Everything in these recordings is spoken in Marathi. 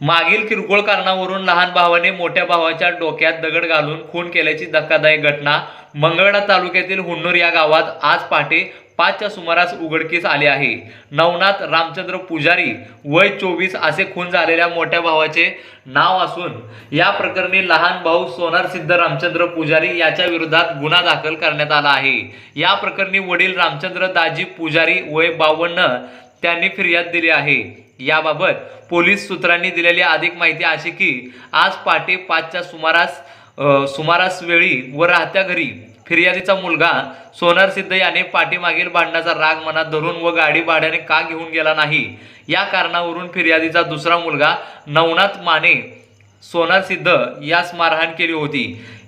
मागील किरकोळ कारणावरून लहान भावाने मोठ्या भावाच्या डोक्यात दगड घालून खून केल्याची धक्कादायक घटना मंगळवेढा तालुक्यातील हुन्नूर या गावात आज पहाटे पाचच्या सुमारास उघडकीस आले आहे. नवनाथ रामचंद्र पुजारी वय चोवीस असे खून झालेल्या मोठ्या भावाचे नाव असून या प्रकरणी लहान भाऊ सोनार सिद्ध रामचंद्र पुजारी याच्या विरोधात गुन्हा दाखल करण्यात आला आहे. या प्रकरणी वडील रामचंद्र दाजी पुजारी वय बावन्न त्यांनी फिर्याद दिली आहे. याबाबत पोलीस सूत्रांनी दिलेली अधिक माहिती अशी की आज पहाटे पाचच्या सुमारास सुमारास वेळी व राहत्या घरी फिर्यादीचा मुलगा सोनार सिद्ध याने पाठीमागील भांडणाचा राग मनात धरून व गाडी भाड्याने का घेऊन गेला नाही? या कारणावरून फिर्यादीचा दुसरा मुलगा नवनाथ माने सोनार सिद्ध यास मारहाण केली होती.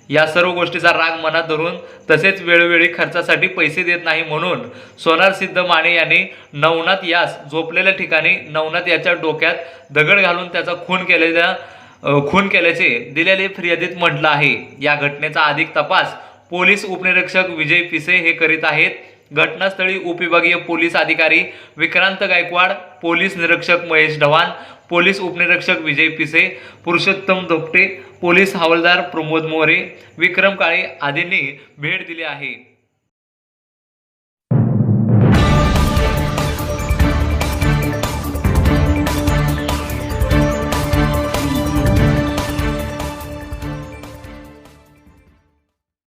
या सर्व गोष्टीचा राग मनात धरून तसेच वेळोवेळी खर्चासाठी पैसे देत नाही म्हणून सोनार सिद्ध माने यांनी नवनाथ यास झोपलेल्या ठिकाणी नवनाथ याच्या डोक्यात दगड घालून त्याचा खून केलेल्या खून केल्याचे दिलेले फिर्यादीत म्हटलं आहे. या घटनेचा अधिक तपास पोलीस उपनिरीक्षक विजय पिसे हे करीत आहेत. घटनास्थळी उपविभागीय पोलीस अधिकारी विक्रांत गायकवाड पोलीस निरीक्षक महेश ढवाण पोलीस उपनिरीक्षक विजय पिसे पुरुषोत्तम धोपटे पोलीस हवालदार प्रमोद मोरे विक्रम काळे आदींनी भेट दिली आहे.